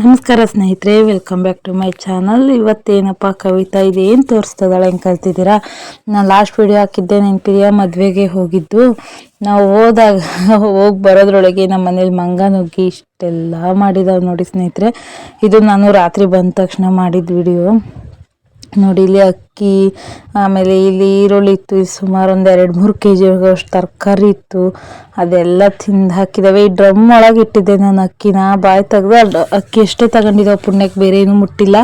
ನಮಸ್ಕಾರ ಸ್ನೇಹಿತರೆ welcome back to my channel ಇವತ್ತೇನಪ್ಪ Kavita ಇದೇನು ತೋರಿಸ್ತದಾಳೆ ಹೆಂಗೆ ಕಲ್ತಿದ್ದೀರಾ? ನಾನು ಲಾಸ್ಟ್ ವಿಡಿಯೋ ಹಾಕಿದ್ದೆ, ನೆನಪಿದೆಯಾ? ಮದುವೆಗೆ ಹೋಗಿದ್ದು. ನಾವು ಹೋದಾಗ, ಹೋಗಿ ಬರೋದ್ರೊಳಗೆ ನಮ್ಮ ಮನೇಲಿ ಮಂಗ ನುಗ್ಗಿ ಇಷ್ಟೆಲ್ಲ ಮಾಡಿದಾವೆ ನೋಡಿ ಸ್ನೇಹಿತರೆ. ಇದು ನಾನು ರಾತ್ರಿ ಬಂದ ತಕ್ಷಣ ಮಾಡಿದ ವಿಡಿಯೋ ನೋಡಿ ಇಲ್ಲಿ ಅಕ್ಕಿ, ಆಮೇಲೆ ಇಲ್ಲಿ ಈರುಳ್ಳಿ ಇತ್ತು, ಇಲ್ಲಿ ಸುಮಾರು ಒಂದು ಎರಡು ಮೂರು ಕೆ ಜಿ ಅಷ್ಟು ತರಕಾರಿ ಇತ್ತು. ಅದೆಲ್ಲ ತಿಂದು ಹಾಕಿದ್ದಾವೆ ಈ ಡ್ರಮ್ ಒಳಗೆ ಇಟ್ಟಿದ್ದೆ ನಾನು ಅಕ್ಕಿನ. ಬಾಯಿ ತೆಗ್ದು ಅಕ್ಕಿ ಎಷ್ಟೇ ತಗೊಂಡಿದ್ದಾವೆ ಪುಣ್ಯಕ್ಕೆ ಬೇರೆ ಏನೂ ಮುಟ್ಟಿಲ್ಲ.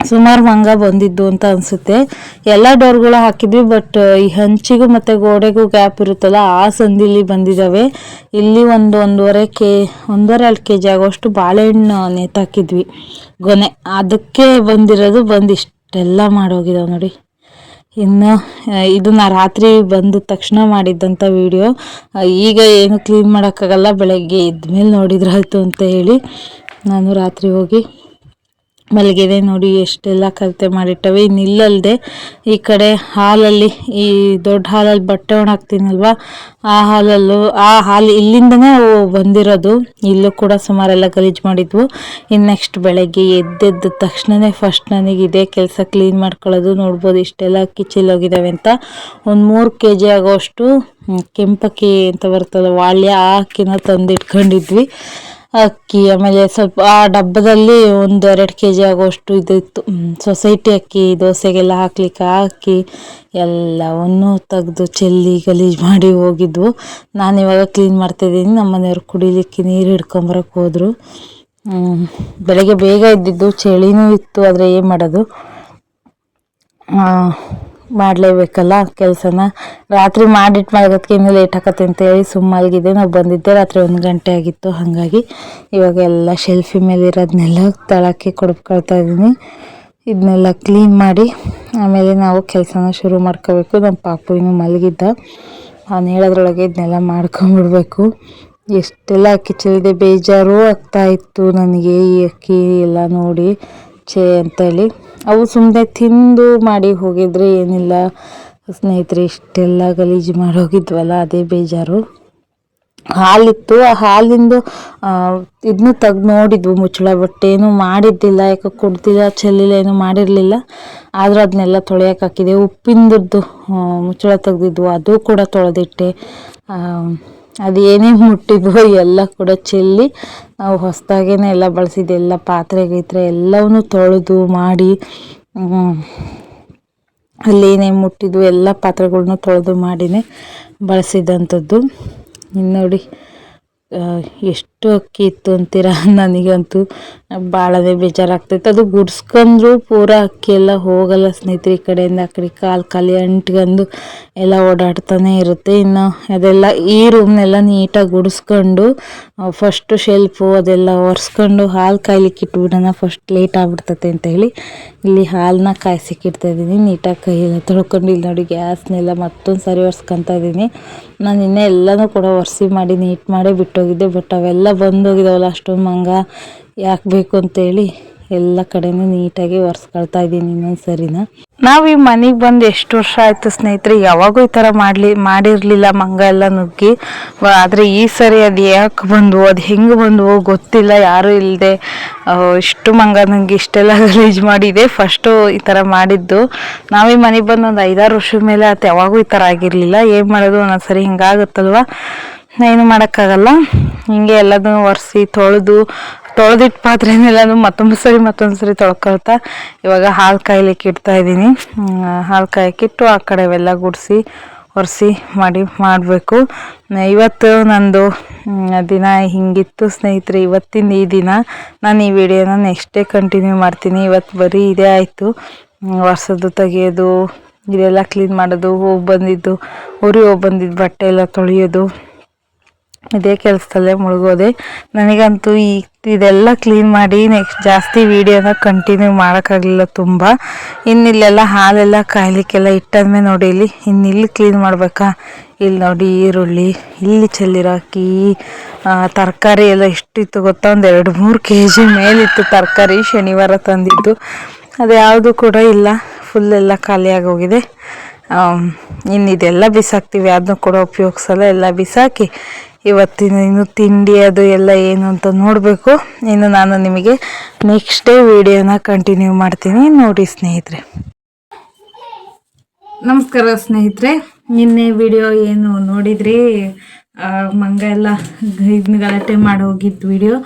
ಸುಮಾರು ಮಂಗ ಬಂದಿದ್ದು ಅಂತ ಅನಿಸುತ್ತೆ. ಎಲ್ಲ ಡೋರ್ಗಳು ಹಾಕಿದ್ವಿ ಬಟ್ ಈ ಹಂಚಿಗೂ ಮತ್ತು ಗೋಡೆಗೂ ಗ್ಯಾಪ್ ಇರುತ್ತಲ್ಲ, ಆ ಸಂದಿಲಿ ಬಂದಿದ್ದಾವೆ ಇಲ್ಲಿ ಒಂದು ಒಂದೂವರೆ ಕೆ, ಒಂದೂವರೆ ಎರಡು ಕೆ ಜಿ ಆಗೋಷ್ಟು ಬಾಳೆಹಣ್ಣು ನೇತಾಕಿದ್ವಿ. ಗೊನೆ, ಅದಕ್ಕೆ ಬಂದಿರೋದು ಬಂದು ಇಷ್ಟೆಲ್ಲ ಮಾಡೋಗಿದಾವೆ ನೋಡಿ. ಇನ್ನು ಇದು ನಾ ರಾತ್ರಿ ಬಂದ ತಕ್ಷಣ ಮಾಡಿದ್ದಂಥ ವಿಡಿಯೋ ಈಗ ಏನು ಕ್ಲೀನ್ ಮಾಡೋಕ್ಕಾಗಲ್ಲ, ಬೆಳಗ್ಗೆ ಇದ್ಮೇಲೆ ನೋಡಿದ್ರಾಯ್ತು ಅಂತ ಹೇಳಿ, ನಾನು ರಾತ್ರಿ ಹೋಗಿ ಮಲಗಿದೆ ನೋಡಿ, ಎಷ್ಟೆಲ್ಲ ಕಲಿತೆ ಮಾಡಿಟ್ಟವೆ. ಇನ್ನು ಈ ಕಡೆ ಹಾಲಲ್ಲಿ, ಈ ದೊಡ್ಡ ಹಾಲಲ್ಲಿ ಬಟ್ಟೆ ಒಣಾಕ್ತೀನಲ್ವ ಆ ಹಾಲಲ್ಲೂ, ಆ ಹಾಲು ಇಲ್ಲಿಂದನೇ ಬಂದಿರೋದು. ಇಲ್ಲೂ ಕೂಡ ಸುಮಾರೆಲ್ಲ ಗಲೀಜು ಮಾಡಿದ್ವು. ಇನ್ನು ನೆಕ್ಸ್ಟ್ ಬೆಳಗ್ಗೆ ಎದ್ದೆದ್ದ ತಕ್ಷಣವೇ ಫಸ್ಟ್ ನನಗೆ ಇದೇ ಕೆಲಸ ಕ್ಲೀನ್ ಮಾಡ್ಕೊಳ್ಳೋದು. ನೋಡ್ಬೋದು ಇಷ್ಟೆಲ್ಲ ಹೋಗಿದ್ದಾವೆ ಅಂತ. ಒಂದು ಮೂರು ಕೆ ಜಿ ಆಗೋಷ್ಟು ಕೆಂಪಕ್ಕಿ ಅಂತ ಬರ್ತಲ್ಲ ವಾಳ್ಯ ಹಾಕಿನ ತಂದಿಟ್ಕೊಂಡಿದ್ವಿ. ಅಕ್ಕಿ, ಆಮೇಲೆ ಸ್ವಲ್ಪ ಆ ಡಬ್ಬದಲ್ಲಿ ಒಂದು ಎರಡು ಕೆ ಜಿ ಆಗೋಷ್ಟು ಇದಿತ್ತು ಸೊಸೈಟಿ ಅಕ್ಕಿ, ದೋಸೆಗೆಲ್ಲ ಹಾಕ್ಲಿಕ್ಕೆ ಹಾಕಿ ಅಕ್ಕಿ ಎಲ್ಲವನ್ನು ತೆಗೆದು ಚೆಲ್ಲಿ ಗಲೀಜು ಮಾಡಿ ಹೋಗಿದ್ವು. ನಾನು ಇವಾಗ ಕ್ಲೀನ್ ಮಾಡ್ತಾಯಿದ್ದೀನಿ ನಮ್ಮ ಮನೆಯವ್ರು ಕುಡಿಲಿಕ್ಕೆ ನೀರು ಹಿಡ್ಕೊಂಬರಕ್ಕೆ ಹೋದರು. ಬೆಳಗ್ಗೆ ಬೇಗ ಇದ್ದಿದ್ದು ಚಳಿನೂ ಇತ್ತು, ಆದರೆ ಏನು ಮಾಡೋದು? ಮಾಡಲೇಬೇಕಲ್ಲ ಕೆಲಸನ? ರಾತ್ರಿ ಮಾಡಿಟ್ಟು ಮಾಡೋದಕ್ಕೆ ಇನ್ನೂ ಲೇಟ್ ಹಾಕತ್ತೆ ಅಂತೇಳಿ ಸುಮ್ಮಲ್ಗಿದೆ ನಾವು ಬಂದಿದ್ದೆ ರಾತ್ರಿ ಒಂದು ಗಂಟೆ ಆಗಿತ್ತು ಹಾಗಾಗಿ. ಇವಾಗ ಎಲ್ಲ ಶೆಲ್ಫಿ ಮೇಲೆ ಇರೋದನ್ನೆಲ್ಲ ತಳಕ್ಕೆ ಕೊಡ್ಕೊಳ್ತಾ ಇದ್ದೀನಿ. ಇದನ್ನೆಲ್ಲ ಕ್ಲೀನ್ ಮಾಡಿ ಆಮೇಲೆ ನಾವು ಕೆಲಸನ ಶುರು ಮಾಡ್ಕೋಬೇಕು. ನಮ್ಮ ಪಾಪು ಇನ್ನೂ ಮಲಗಿದ್ದ. ನಾನು ಹೇಳೋದ್ರೊಳಗೆ ಇದನ್ನೆಲ್ಲ ಮಾಡ್ಕೊಂಬಿಡ್ಬೇಕು. ಎಷ್ಟೆಲ್ಲ ಅಕ್ಕಿ ಚೆಲ್ಲಿದೆ, ಬೇಜಾರು ಆಗ್ತಾಯಿತ್ತು ನನಗೆ ಈ ಅಕ್ಕಿ ಎಲ್ಲ ನೋಡಿ ಛೇ ಅಂತೇಳಿ. ಅವು ಸುಮ್ಮನೆ ತಿಂದು ಮಾಡಿ ಹೋಗಿದ್ರೆ ಏನಿಲ್ಲ. ಸ್ನೇಹಿತರೆ, ಇಷ್ಟೆಲ್ಲ ಗಲೀಜು ಮಾಡಿ ಹೋಗಿದ್ವಲ್ಲ, ಅದೇ ಬೇಜಾರು. ಹಾಲಿತ್ತು. ಆ ಹಾಲಿಂದು ಇದನ್ನು ತೆಗ್ದು ನೋಡಿದ್ವು ಮುಚ್ಚಳ ಬಟ್ಟೆ ಏನು ಮಾಡಿದ್ದಿಲ್ಲ. ಯಾಕೆ ಕುಡ್ದಿಲ್ಲ, ಚೆಲ್ಲಿಲ್ಲ, ಏನು ಮಾಡಿರಲಿಲ್ಲ. ಆದರೂ ಅದನ್ನೆಲ್ಲ ತೊಳೆಯೋಕೆ ಹಾಕಿದೆ. ಉಪ್ಪಿಂದದ್ದು ಮುಚ್ಚಳ ತೆಗ್ದಿದ್ವು. ಅದು ಕೂಡ ತೊಳೆದಿಟ್ಟೆ. ಅದು ಏನೇ ಮುಟ್ಟಿದ್ವೋ ಎಲ್ಲ ಕೂಡ ಚೆಲ್ಲಿ ನಾವು ಹೊಸದಾಗೇನೆ ಎಲ್ಲ ಬಳಸಿದ್ದೆ ಎಲ್ಲ ಪಾತ್ರೆ ಗೀತ್ರೆ ಎಲ್ಲವನ್ನೂ ತೊಳೆದು ಮಾಡಿ ಅಲ್ಲೇನೇ ಮುಟ್ಟಿದ್ವು ಎಲ್ಲ ಪಾತ್ರೆಗಳ್ನ ತೊಳೆದು ಮಾಡಿನೇ ಬಳಸಿದಂಥದ್ದು. ಇನ್ನು ನೋಡಿ ಎಷ್ಟು ಅಕ್ಕಿ ಇತ್ತು ಅಂತೀರ? ನನಗಂತೂ ಭಾಳದೇ ಬೇಜಾರಾಗ್ತೈತೆ ಅದು ಗುಡ್ಸ್ಕೊಂಡ್ರು ಪೂರ ಅಕ್ಕಿ ಎಲ್ಲ ಹೋಗಲ್ಲ ಸ್ನೇಹಿತರೆ ಈ ಕಡೆಯಿಂದ, ಆ ಕಡೆ ಕಾಲು ಖಾಲಿ ಅಂಟ್ಕೊಂಡು ಎಲ್ಲ ಓಡಾಡ್ತಾನೆ ಇರುತ್ತೆ. ಇನ್ನು ಅದೆಲ್ಲ ಈ ರೂಮ್ನೆಲ್ಲ ನೀಟಾಗಿ ಗುಡಿಸ್ಕೊಂಡು ಫಸ್ಟು ಶೆಲ್ಫು ಅದೆಲ್ಲ ಒರೆಸ್ಕೊಂಡು ಹಾಲು ಕಾಯ್ಲಿಕ್ಕೆ ಇಟ್ಬಿಡೋಣ ಫಸ್ಟ್ ಲೇಟ್ ಆಗ್ಬಿಡ್ತೈತೆ ಅಂತ ಹೇಳಿ ಇಲ್ಲಿ ಹಾಲನ್ನ ಕಾಯಿಸಿಕ್ಕಿಡ್ತಾ ಇದ್ದೀನಿ. ನೀಟಾಗಿ ಕೈಯೆಲ್ಲ ತೊಳ್ಕೊಂಡು ಇಲ್ಲಿ ನೋಡಿ ಗ್ಯಾಸ್ನೆಲ್ಲ ಮತ್ತೊಂದು ಸರಿ ಒರೆಸ್ಕೊತಾ ಇದ್ದೀನಿ. ನಾನು ಇನ್ನೇ ಎಲ್ಲನೂ ಕೂಡ ಒರೆಸಿ ಮಾಡಿ, ನೀಟ್ ಮಾಡೇ ಬಿಟ್ಟೋಗಿದ್ದೆ ಬಟ್ ಅವೆಲ್ಲ ಬಂದೋಗಿದಾವಲ್ಲ ಅಷ್ಟೊಂದು ಮಂಗ. ಯಾಕೆ ಬೇಕು ಅಂತೇಳಿ ಎಲ್ಲ ಕಡೆನೂ ನೀಟಾಗಿ ಒರೆಸ್ಕೊಳ್ತಾ ಇದ್ದೀನಿ ಇನ್ನೊಂದು ಸರಿನ. ನಾವು ಈ ಮನೆಗೆ ಬಂದು ಎಷ್ಟು ವರ್ಷ ಆಯಿತು ಸ್ನೇಹಿತರೆ, ಯಾವಾಗೂ ಈ ಥರ ಮಾಡಲಿ, ಮಾಡಿರಲಿಲ್ಲ ಮಂಗ ಎಲ್ಲ ನುಗ್ಗಿ. ಆದರೆ ಈ ಸರಿ ಅದು ಯಾಕೆ ಬಂದು ಅದು ಹೆಂಗೆ ಬಂದವು ಗೊತ್ತಿಲ್ಲ, ಯಾರೂ ಇಲ್ಲದೆ ಇಷ್ಟು ಮಂಗ ನನಗೆ ಇಷ್ಟೆಲ್ಲ ಗಲೀಜು ಮಾಡಿದೆ ಫಸ್ಟು ಈ ಥರ ಮಾಡಿದ್ದು. ನಾವು ಈ ಮನೆಗೆ ಬಂದು ಒಂದು ಐದಾರು ವರ್ಷದ ಮೇಲೆ ಅದು ಯಾವಾಗೂ ಈ ಥರ ಆಗಿರಲಿಲ್ಲ. ಏನು ಮಾಡೋದು ಒಂದೊಂದು ಸರಿ ಹಿಂಗಾಗುತ್ತಲ್ವ? ಏನು ಮಾಡೋಕ್ಕಾಗಲ್ಲ. ಹಿಂಗೆ ಎಲ್ಲದನ್ನು ಒರೆಸಿ, ತೊಳೆದು ತೊಳೆದಿಟ್ಟು ಪಾತ್ರೆನೆಲ್ಲನೂ ಮತ್ತೊಂದು ಸರಿ ಮತ್ತೊಂದು ಸರಿ ತೊಳ್ಕೊಳ್ತಾ ಇವಾಗ ಹಾಲು ಕಾಯ್ಲಿಕ್ಕೆ ಇಡ್ತಾ ಇದ್ದೀನಿ. ಹಾಲು ಕಾಯಕ್ಕಿಟ್ಟು ಆ ಕಡೆ ಅವೆಲ್ಲ ಗುಡಿಸಿ, ಒರೆಸಿ ಮಾಡಿ, ಮಾಡಬೇಕು. ಇವತ್ತು ನಂದು ದಿನ ಹಿಂಗಿತ್ತು ಸ್ನೇಹಿತರೆ ಇವತ್ತಿನ ಈ ದಿನ ನಾನು ಈ ವಿಡಿಯೋನ ನೆಕ್ಸ್ಟ್ ಕಂಟಿನ್ಯೂ ಮಾಡ್ತೀನಿ. ಇವತ್ತು ಬರೀ ಇದೇ ಆಯಿತು. ಒರೆಸೋದು, ತೆಗೆಯೋದು, ಇದೆಲ್ಲ ಕ್ಲೀನ್ ಮಾಡೋದು, ಹೋಗಿ ಬಂದಿದ್ದು ಊರಿಗೆ ಹೋಗಿ ಬಂದಿದ್ದು ಬಟ್ಟೆ ಎಲ್ಲ ತೊಳೆಯೋದು. ಇದೇ ಕೆಲಸದಲ್ಲೇ ಮುಳುಗೋದೆ. ನನಗಂತೂ ಈ ಇದೆಲ್ಲ ಕ್ಲೀನ್ ಮಾಡಿ ನೆಕ್ಸ್ಟ್ ಜಾಸ್ತಿ ವೀಡಿಯೋನ ಕಂಟಿನ್ಯೂ ಮಾಡೋಕ್ಕಾಗಲಿಲ್ಲ ತುಂಬ. ಇನ್ನಿಲ್ಲೆಲ್ಲ ಹಾಲೆಲ್ಲ ಕಾಯ್ಲಿಕ್ಕೆಲ್ಲ ಇಟ್ಟಾದ್ಮೇಲೆ ನೋಡಿ ಇಲ್ಲಿ, ಇನ್ನಿಲ್ಲಿ ಕ್ಲೀನ್ ಮಾಡಬೇಕಾ? ಇಲ್ಲಿ ನೋಡಿ ಈರುಳ್ಳಿ, ಇಲ್ಲಿ ಚೆಲ್ಲಿರೋ ತರಕಾರಿ ಎಲ್ಲ ಎಷ್ಟಿತ್ತು ಗೊತ್ತಾ? ಒಂದು ಎರಡು ಮೂರು ಕೆ ಜಿ ಮೇಲಿತ್ತು ತರಕಾರಿ ಶನಿವಾರ ತಂದಿದ್ದು. ಅದು ಯಾವುದು ಕೂಡ ಇಲ್ಲ ಫುಲ್ ಎಲ್ಲ ಖಾಲಿಯಾಗಿ ಹೋಗಿದೆ ಇನ್ನು ಇದೆಲ್ಲ ಬಿಸಾಕ್ತೀವಿ. ಅದನ್ನು ಕೂಡ ಉಪಯೋಗಿಸಲ್ಲ. ಎಲ್ಲ ಬಿಸಾಕಿ ಇವತ್ತಿನ ಇನ್ನು ತಿಂಡಿ ಅದು ಎಲ್ಲ ಏನು ಅಂತ ನೋಡಬೇಕು. ಇನ್ನು ನಾನು ನಿಮಗೆ ನೆಕ್ಸ್ಟ್ ಡೇ ವಿಡಿಯೋನ ಕಂಟಿನ್ಯೂ ಮಾಡ್ತೀನಿ. ನೋಡಿ ಸ್ನೇಹಿತರೆ. ನಮಸ್ಕಾರ ಸ್ನೇಹಿತರೆ. ನಿನ್ನೆ ವಿಡಿಯೋ ಏನು ನೋಡಿದ್ರಿ? ಮಂಗ ಎಲ್ಲ ಇದನ್ನ ಗಲಾಟೆ ಮಾಡಿ ಹೋಗಿದ್ದು ವಿಡಿಯೋ.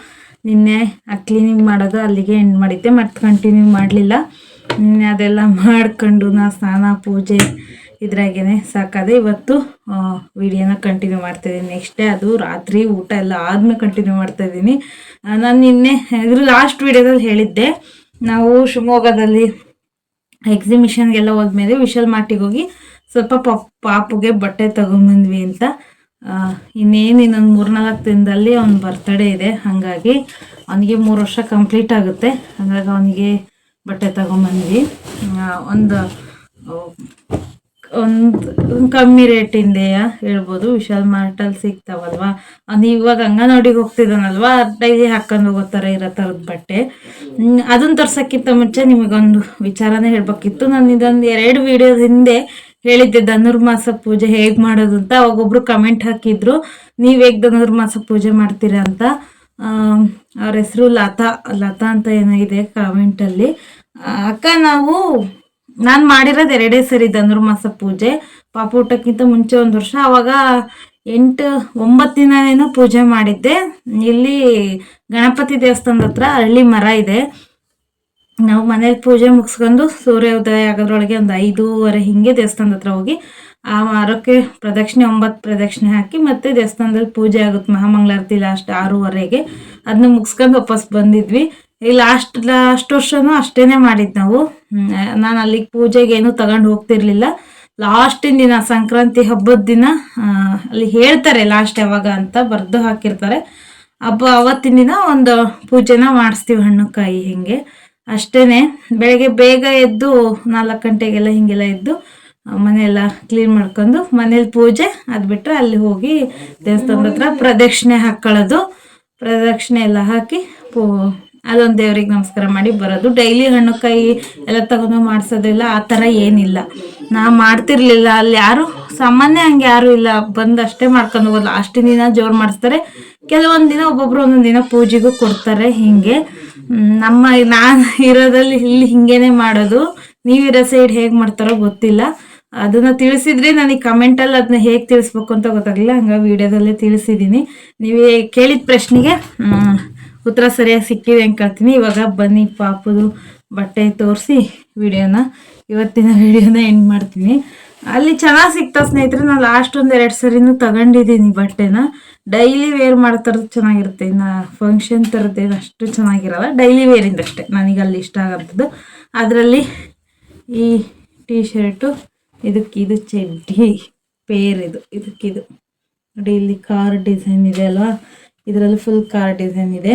ನಿನ್ನೆ ಆ ಕ್ಲೀನಿಂಗ್ ಮಾಡೋದು ಅಲ್ಲಿಗೆ ಎಂಡ್ ಮಾಡಿದ್ದೆ. ಮತ್ತೆ ಕಂಟಿನ್ಯೂ ಮಾಡಲಿಲ್ಲ. ನಿನ್ನೆ ಅದೆಲ್ಲ ಮಾಡ್ಕೊಂಡು ನಾ ಸ್ನಾನ, ಪೂಜೆ ಇದ್ರಾಗೇನೆ ಸಾಕಾದೆ ಇವತ್ತು ವಿಡಿಯೋನ ಕಂಟಿನ್ಯೂ ಮಾಡ್ತಾ ಇದ್ದೀನಿ ನೆಕ್ಸ್ಟ್ ಡೇ ಅದು ರಾತ್ರಿ ಊಟ ಎಲ್ಲ ಆದ್ಮೇಲೆ ಕಂಟಿನ್ಯೂ ಮಾಡ್ತಾ ಇದ್ದೀನಿ ನಾನು ನಿನ್ನೆ, ಇದ್ರ ಲಾಸ್ಟ್ ವಿಡಿಯೋದಲ್ಲಿ ಹೇಳಿದ್ದೆ, ನಾವು ಶಿವಮೊಗ್ಗದಲ್ಲಿ ಎಕ್ಸಿಬಿಷನ್ಗೆಲ್ಲ ಹೋದ್ಮೇಲೆ ವಿಶಾಲ್ ಮಾರ್ಟಿಗೆ ಹೋಗಿ ಸ್ವಲ್ಪ ಪಾಪ್ ಪಾಪುಗೆ ಬಟ್ಟೆ ತಗೊಂಬಂದ್ವಿ ಅಂತ. ಇನ್ನೇನು ಇನ್ನೊಂದು ಮೂರ್ನಾಲ್ಕು ದಿನದಲ್ಲಿ ಅವ್ನ ಬರ್ತಡೇ ಇದೆ, ಹಾಗಾಗಿ ಅವನಿಗೆ ಮೂರು ವರ್ಷ ಕಂಪ್ಲೀಟ್ ಆಗುತ್ತೆ. ಹಾಗಾಗಿ ಅವನಿಗೆ ಬಟ್ಟೆ ತಗೊಂಬಂದ್ವಿ. ಒಂದು ಒಂದು ಕಮ್ಮಿ ರೇಟಿಂದೆಯ ಹೇಳ್ಬೋದು. ವಿಶಾಲ್ ಮಾರ್ಟಲ್ಲಿ ಸಿಗ್ತಾವಲ್ವಾ? ಅವ್ನು ಇವಾಗ ಅಂಗನವಾಡಿಗೆ ಹೋಗ್ತಿದ್ದಾನಲ್ವಾ ಡೈಲಿ ಹಾಕೊಂಡು ಹೋಗೋ ಥರ ಇರೋ ಥರದ ಬಟ್ಟೆ. ಅದನ್ನು ತರ್ಸೋಕ್ಕಿಂತ ಮುಂಚೆ ನಿಮಗೊಂದು ವಿಚಾರನೇ ಹೇಳ್ಬೇಕಿತ್ತು. ನಾನು ಇದೊಂದು ಎರಡು ವಿಡಿಯೋದ ಹಿಂದೆ ಹೇಳಿದ್ದೆ. ಧನುರ್ಮಾಸ ಪೂಜೆ ಹೇಗೆ ಮಾಡೋದು ಅಂತ. ಅವಾಗೊಬ್ರು ಕಮೆಂಟ್ ಹಾಕಿದ್ರು. ನೀವು ಹೇಗೆ ಧನುರ್ಮಾಸ ಪೂಜೆ ಮಾಡ್ತೀರಾ ಅಂತ. ಅವ್ರ ಹೆಸರು ಲತಾ ಲತಾ ಅಂತ ಏನಾಗಿದೆ ಕಾಮೆಂಟಲ್ಲಿ ಅಕ್ಕ ನಾವು ನಾನು ಮಾಡಿರೋದು ಎರಡೇ ಸರಿ ಧನುರ್ಮಾಸ ಪೂಜೆ. ಪಾಪ ಊಟಕ್ಕಿಂತ ಮುಂಚೆ ಒಂದು ವರ್ಷ, ಅವಾಗ ಎಂಟು, ಒಂಬತ್ತು ಏನು ಪೂಜೆ ಮಾಡಿದ್ದೆ. ಇಲ್ಲಿ ಗಣಪತಿ ದೇವಸ್ಥಾನದ ಹತ್ರ ಹಳ್ಳಿ ಮರ ಇದೆ. ನಾವು ಮನೇಲಿ ಪೂಜೆ ಮುಗಿಸ್ಕೊಂಡು ಸೂರ್ಯೋದಯ ಆಗೋದ್ರೊಳಗೆ ಒಂದು ಐದೂವರೆ ಹಿಂಗೆ ದೇವಸ್ಥಾನದ ಹತ್ರ ಹೋಗಿ, ಆ ಮರಕ್ಕೆ ಪ್ರದಕ್ಷಿಣೆ, ಒಂಬತ್ತು ಪ್ರದಕ್ಷಿಣೆ ಹಾಕಿ ಮತ್ತೆ ದೇವಸ್ಥಾನದಲ್ಲಿ ಪೂಜೆ ಆಗುತ್ತೆ ಮಹಾಮಂಗಳಾರತಿ ಲಾಸ್ಟ್ ಆರೂವರೆಗೆ. ಅದನ್ನ ಮುಗಿಸ್ಕೊಂಡು ವಾಪಸ್ ಬಂದಿದ್ವಿ. ಈ ಲಾಸ್ಟ್ ಲಾಸ್ಟ್ ವರ್ಷನೂ ಅಷ್ಟೇನೆ ಮಾಡಿದ್ದು ನಾವು. ನಾನು ಅಲ್ಲಿಗೆ ಪೂಜೆಗೆ ಏನು ತಗೊಂಡು ಹೋಗ್ತಿರ್ಲಿಲ್ಲ. ಲಾಸ್ಟಿನ ದಿನ, ಸಂಕ್ರಾಂತಿ ಹಬ್ಬದ ದಿನ ಅಲ್ಲಿ ಹೇಳ್ತಾರೆ ಲಾಸ್ಟ್ ಯಾವಾಗ ಅಂತ ಬರೆದು ಹಾಕಿರ್ತಾರೆ. ಹಬ್ಬ ಅವತ್ತಿನ ದಿನ ಒಂದು ಪೂಜೆನ ಮಾಡಿಸ್ತೀವಿ ಹಣ್ಣು ಕಾಯಿ ಹಿಂಗೆ. ಅಷ್ಟೇನೆ, ಬೆಳಗ್ಗೆ ಬೇಗ ಎದ್ದು ನಾಲ್ಕು ಗಂಟೆಗೆಲ್ಲ ಹಿಂಗೆಲ್ಲ ಎದ್ದು ಮನೆಯೆಲ್ಲ ಕ್ಲೀನ್ ಮಾಡ್ಕೊಂಡು ಮನೇಲಿ ಪೂಜೆ, ಅದು ಬಿಟ್ಟರೆ ಅಲ್ಲಿ ಹೋಗಿ ದೇವಸ್ಥಾನದ ಹತ್ರ ಪ್ರದಕ್ಷಿಣೆ ಹಾಕ್ಕೊಳ್ಳೋದು ಪ್ರದಕ್ಷಿಣೆ ಎಲ್ಲ ಹಾಕಿ ಪೂ ಅದೊಂದು ದೇವ್ರಿಗೆ ನಮಸ್ಕಾರ ಮಾಡಿ ಬರೋದು. ಡೈಲಿ ಹಣ್ಣು ಕಾಯಿ ಎಲ್ಲ ತಗೊಂಡು ಮಾಡಿಸೋದಿಲ್ಲ ಆ ಥರ ಏನಿಲ್ಲ. ನಾ ಮಾಡ್ತಿರ್ಲಿಲ್ಲ. ಅಲ್ಲಿ ಯಾರು, ಸಾಮಾನ್ಯ ಹಂಗೆ ಯಾರು ಇಲ್ಲ. ಬಂದು ಅಷ್ಟೇ ಮಾಡ್ಕೊಂಡು ಹೋಗೋದು. ಅಷ್ಟು ದಿನ ಜೋರು ಮಾಡಿಸ್ತಾರೆ. ಕೆಲವೊಂದು ದಿನ ಒಬ್ಬೊಬ್ರು ಒಂದೊಂದು ದಿನ ಪೂಜೆಗೂ ಕೊಡ್ತಾರೆ ಹಿಂಗೆ. ನಮ್ಮ ನಾನು ಇರೋದಲ್ಲಿ ಇಲ್ಲಿ ಹಿಂಗೇನೆ ಮಾಡೋದು. ನೀವಿರೋ ಸೈಡ್ ಹೇಗೆ ಮಾಡ್ತಾರೋ ಗೊತ್ತಿಲ್ಲ. ಅದನ್ನ ತಿಳಿಸಿದ್ರೆ ನನಗೆ ಕಮೆಂಟಲ್ಲಿ ಅದನ್ನ ಹೇಗೆ ತಿಳಿಸ್ಬೇಕು ಅಂತ ಗೊತ್ತಾಗಲಿಲ್ಲ. ಹಂಗ ವಿಡಿಯೋದಲ್ಲೇ ತಿಳಿಸಿದ್ದೀನಿ ನೀವೇ ಕೇಳಿದ ಪ್ರಶ್ನೆಗೆ ಉತ್ತರ ಸರಿಯಾಗಿ ಸಿಕ್ಕಿದೆ ಅಂತ ಕೇಳ್ತೀನಿ ಇವಾಗ ಬನ್ನಿ, ಪಾಪದು ಬಟ್ಟೆ ತೋರಿಸಿ ವಿಡಿಯೋನ. ಇವತ್ತಿನ ವಿಡಿಯೋನ ಎಂಡ್ ಮಾಡ್ತೀನಿ. ಅಲ್ಲಿ ಚೆನ್ನಾಗಿ ಸಿಗ್ತಾ ಸ್ನೇಹಿತರೆ, ನಾನು ಲಾಸ್ಟ್ ಒಂದು ಎರಡು ಸರಿನೂ ತಗೊಂಡಿದ್ದೀನಿ ಬಟ್ಟೆನ. ಡೈಲಿ ವೇರ್ ಮಾಡ್ತಾರದು ಚೆನ್ನಾಗಿರುತ್ತೆ. ಇನ್ನು ಫಂಕ್ಷನ್ ಥರದ್ದೇನು ಅಷ್ಟು ಚೆನ್ನಾಗಿರಲ್ಲ. ಡೈಲಿ ವೇರಿಂದಷ್ಟೇ ನನಗೆ ಅಲ್ಲಿ ಇಷ್ಟ ಆಗೋಂಥದ್ದು ಅದರಲ್ಲಿ ಈ ಟೀ ಶರ್ಟು ಇದಕ್ಕೆ ಇದು ಚಡ್ಡಿ ಪೇರ್ ಇದು. ಇದಕ್ಕಿದು ನೋಡಿ, ಇಲ್ಲಿ ಕಾರ್ ಡಿಸೈನ್ ಇದೆ ಅಲ್ವಾ? ಇದರಲ್ಲಿ ಫುಲ್ ಕಾರ್ ಡಿಸೈನ್ ಇದೆ.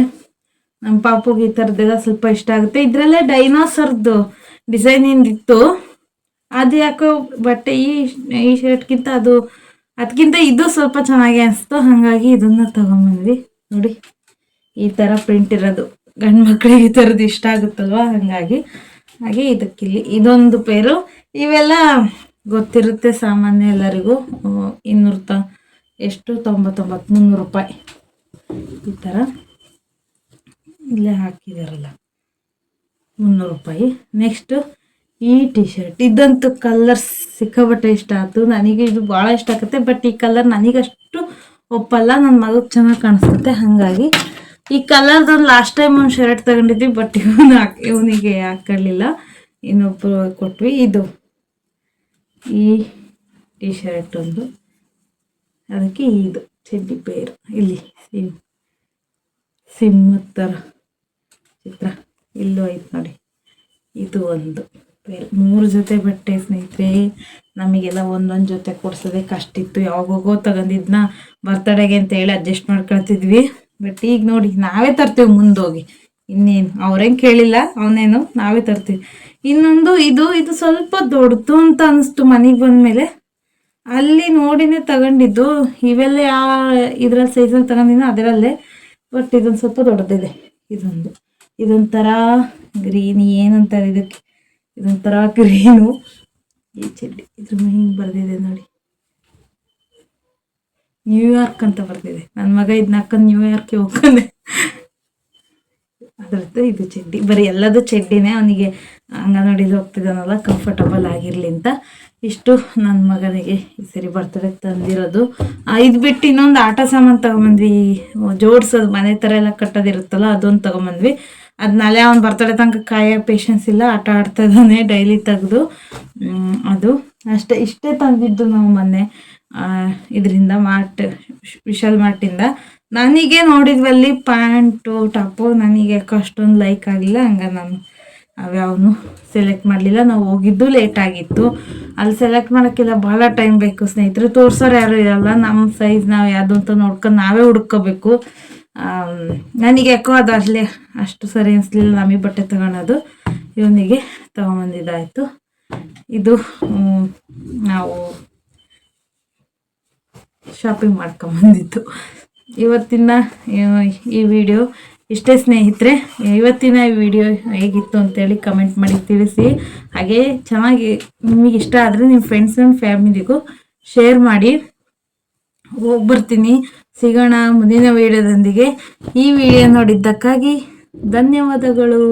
ನಮ್ಮ ಪಾಪುಗೆ ಈ ಥರದ್ದೆಲ್ಲ ಸ್ವಲ್ಪ ಇಷ್ಟ ಆಗುತ್ತೆ. ಇದರಲ್ಲೇ ಡೈನೋಸರ್ದು ಡಿಸೈನಿಂದ ಇತ್ತು ಅದು ಯಾಕೋ ಬಟ್ಟೆ ಈ ಈ ಶರ್ಟ್ಗಿಂತ ಅದು ಅದಕ್ಕಿಂತ ಇದು ಸ್ವಲ್ಪ ಚೆನ್ನಾಗಿ ಅನಿಸ್ತು. ಹಾಗಾಗಿ ಇದನ್ನ ತಗೊಂಬಂದ್ವಿ. ನೋಡಿ, ಈ ಥರ ಪ್ರಿಂಟ್ ಇರೋದು. ಗಂಡು ಮಕ್ಕಳಿಗೆ ಈ ಥರದ್ದು ಇಷ್ಟ ಆಗುತ್ತಲ್ವ? ಹಾಗಾಗಿ, ಹಾಗೆ ಇದಕ್ಕಿಲ್ಲಿ ಇದೊಂದು ಪೇರು ಇವೆಲ್ಲ ಗೊತ್ತಿರುತ್ತೆ ಸಾಮಾನ್ಯ ಎಲ್ಲರಿಗೂ. ಇನ್ನೂರು ತ ಎಷ್ಟು? ತೊಂಬತ್ತೊಂಬತ್ತು, ಮುನ್ನೂರು ರೂಪಾಯಿ. ಈ ಥರ ಇಲ್ಲೇ ಹಾಕಿದಾರಲ್ಲ. ಮುನ್ನೂರು ರೂಪಾಯಿ. ನೆಕ್ಸ್ಟ್ ಈ ಟಿ ಶರ್ಟ್ ಇದಂತೂ ಕಲರ್ ಸಿಕ್ಕಾಬಟ್ಟೆ ಇಷ್ಟ ಆಯ್ತು. ನನಗೆ ಇದು ಭಾಳ ಇಷ್ಟ ಆಗುತ್ತೆ. ಬಟ್ ಈ ಕಲರ್ ನನಗಷ್ಟು ಒಪ್ಪಲ್ಲ. ನನ್ನ ಮಗಕ್ಕೆ ಚೆನ್ನಾಗಿ ಕಾಣಿಸುತ್ತೆ. ಹಾಗಾಗಿ ಈ ಕಲರ್ದೊಂದು ಲಾಸ್ಟ್ ಟೈಮ್ ಒಂದು ಶರ್ಟ್ ತಗೊಂಡಿದ್ವಿ. ಬಟ್ ಇವನು ಹಾಕಿ, ಇವನಿಗೆ ಹಾಕೊಳ್ಳಿಲ್ಲ ಇನ್ನೊಬ್ಬರು ಕೊಟ್ವಿ. ಇದು ಈ ಟಿ ಶರ್ಟ್ ಒಂದು. ಅದಕ್ಕೆ ಇದು. ಚಡ್ಡಿ ಪೇರು ಇಲ್ಲಿ ಸಿಮ್ ಸಿಂಹದ ಚಿತ್ರ. ಇಲ್ಲೂ ಐತೆ ನೋಡಿ. ಇದು ಒಂದು. ಪೇರ್ ಮೂರು ಜೊತೆ ಬಟ್ಟೆ ಸ್ನೇಹಿತರೆ, ನಮಗೆಲ್ಲ ಒಂದೊಂದು ಜೊತೆ ಕೊಡ್ಸೋದೇ ಕಷ್ಟ ಇತ್ತು. ಯಾವಾಗೋಗೋ ತಗೊಂಡಿದ್ನ ಬರ್ತಡೆಗೆ ಅಂತ ಹೇಳಿ ಅಡ್ಜಸ್ಟ್ ಮಾಡ್ಕೊಳ್ತಿದ್ವಿ. ಬಟ್ ಈಗ ನೋಡಿ, ನಾವೇ ತರ್ತೀವಿ ಮುಂದೋಗಿ. ಇನ್ನೇನು? ಅವ್ರೇನು ಕೇಳಿಲ್ಲ, ಅವನೇನು? ನಾವೇ ತರ್ತೀವಿ. ಇನ್ನೊಂದು ಇದು ಇದು ಸ್ವಲ್ಪ ದೊಡ್ಡದು ಅಂತ ಅನಿಸ್ತು ಮನೆಗೆ ಬಂದಮೇಲೆ. ಅಲ್ಲಿ ನೋಡಿನೇ ತಗೊಂಡಿದ್ದು. ಇವೆಲ್ಲ ಯಾವ ಇದ್ರಲ್ಲಿ ಸೈಜಲ್ಲಿ ತಗೊಂಡಿನ ಅದರಲ್ಲೇ. ಬಟ್ ಇದೊಂದು ಸ್ವಲ್ಪ ದೊಡ್ಡದಿದೆ. ಇದೊಂದು. ಇದೊಂಥರ ಗ್ರೀನ್ ಏನಂತಾರೆ ಇದಕ್ಕೆ? ಇದೊಂಥರ ಗ್ರೀನು ಈ ಚಡ್ಡಿ. ಇದ್ರ ಹಿಂಗೆ ಬರೆದಿದೆ ನೋಡಿ. ನ್ಯೂಯಾರ್ಕ್ ಅಂತ ಬರ್ತಿದೆ ನನ್ನ ಮಗ ಇದನ್ನ ಹಾಕೊಂಡು ನ್ಯೂಯಾರ್ಕ್ಗೆ ಹೋಗ್ಕೊಂಡೆ ಅದರದ್ದು ಇದು ಚಡ್ಡಿ. ಬರೀ ಎಲ್ಲದೂ ಚಡ್ಡಿನೇ ಅವನಿಗೆ ಅಂಗನವಾಡಿಲಿ ಹೋಗ್ತಿದ್ದಾನಲ್ಲ ಕಂಫರ್ಟಬಲ್ ಆಗಿರಲಿ ಅಂತ. ಇಷ್ಟು ನನ್ನ ಮಗನಿಗೆ ಈ ಸರಿ ಬರ್ತಡೇ ತಂದಿರೋದು. ಇದು ಬಿಟ್ಟು ಇನ್ನೊಂದು ಆಟ ಸಾಮಾನು ತಗೊಂಬಂದ್ವಿ. ಜೋಡ್ಸೋದು, ಮನೆ ಥರ ಎಲ್ಲ ಕಟ್ಟೋದಿರುತ್ತಲ್ಲ, ಅದೊಂದು ತಗೊಂಬಂದ್ವಿ. ಅದನ್ನಲ್ಲೇ ಅವ್ನು ಬರ್ತಡೇ ತನಕ ಕಾಯೋ ಪೇಷನ್ಸ್ ಇಲ್ಲ, ಆಟ ಆಡ್ತಾ ಇದ್ದಾನೆ ಡೈಲಿ ತೆಗೆದು. ಅದು. ಅಷ್ಟೇ, ಇಷ್ಟೇ ತಂದಿದ್ದು ನಾವು ಮೊನ್ನೆ. ಇದರಿಂದ ಮಾರ್ಟ್, ವಿಶಾಲ್ ಮಾರ್ಟಿಂದ. ನನಗೆ ನೋಡಿದ್ವಲ್ಲಿ, ಪ್ಯಾಂಟು, ಟಾಪು, ನನಗೆ ಯಾಕೋ ಅಷ್ಟೊಂದು ಲೈಕ್ ಆಗಿಲ್ಲ, ಹಂಗ ನಾನು ಅವ್ಯಾವನು ಸೆಲೆಕ್ಟ್ ಮಾಡಲಿಲ್ಲ, ನಾವು ಹೋಗಿದ್ದು ಲೇಟ್ ಆಗಿತ್ತು. ಅಲ್ಲಿ ಸೆಲೆಕ್ಟ್ ಮಾಡೋಕ್ಕೆಲ್ಲ ಭಾಳ ಟೈಮ್ ಬೇಕು ಸ್ನೇಹಿತರು. ತೋರ್ಸೋರು ಯಾರು ಇರಲ್ಲ ನಮ್ಮ ಸೈಜ್ ನಾವು ಯಾವುದು ಅಂತ ನೋಡ್ಕೊಂಡು ನಾವೇ ಹುಡ್ಕೋಬೇಕು. ನನಗೆ ಯಾಕೋ ಅದು ಅಲ್ಲೇ ಅಷ್ಟು ಸರಿ ಅನಿಸ್ಲಿಲ್ಲ, ನಮಗೆ ಬಟ್ಟೆ ತಗೊಳೋದು. ಇವನಿಗೆ ತಗೊಂಬಂದಿದ್ದಾಯಿತು. ಇದು ನಾವು ಶಾಪಿಂಗ್ ಮಾಡ್ಕೊಂಬಂದಿದ್ದು. ಇವತ್ತಿನ, ಈ ವಿಡಿಯೋ ಇಷ್ಟೇ ಸ್ನೇಹಿತರೆ, ಇವತ್ತಿನ ವಿಡಿಯೋ ಹೇಗಿತ್ತು ಅಂತೇಳಿ ಕಮೆಂಟ್ ಮಾಡಿ ತಿಳಿಸಿ. ಹಾಗೆ ಚೆನ್ನಾಗಿ ನಿಮಗೆ ಇಷ್ಟ ಆದರೆ ನಿಮ್ಮ ಫ್ರೆಂಡ್ಸ್ ಆ್ಯಂಡ್ ಫ್ಯಾಮಿಲಿಗೂ ಶೇರ್ ಮಾಡಿ. ಹೋಗಿ ಬರ್ತೀನಿ. ಸಿಗೋಣ ಮುಂದಿನ ವಿಡಿಯೋದೊಂದಿಗೆ ಈ ವಿಡಿಯೋ ನೋಡಿದ್ದಕ್ಕಾಗಿ ಧನ್ಯವಾದಗಳು.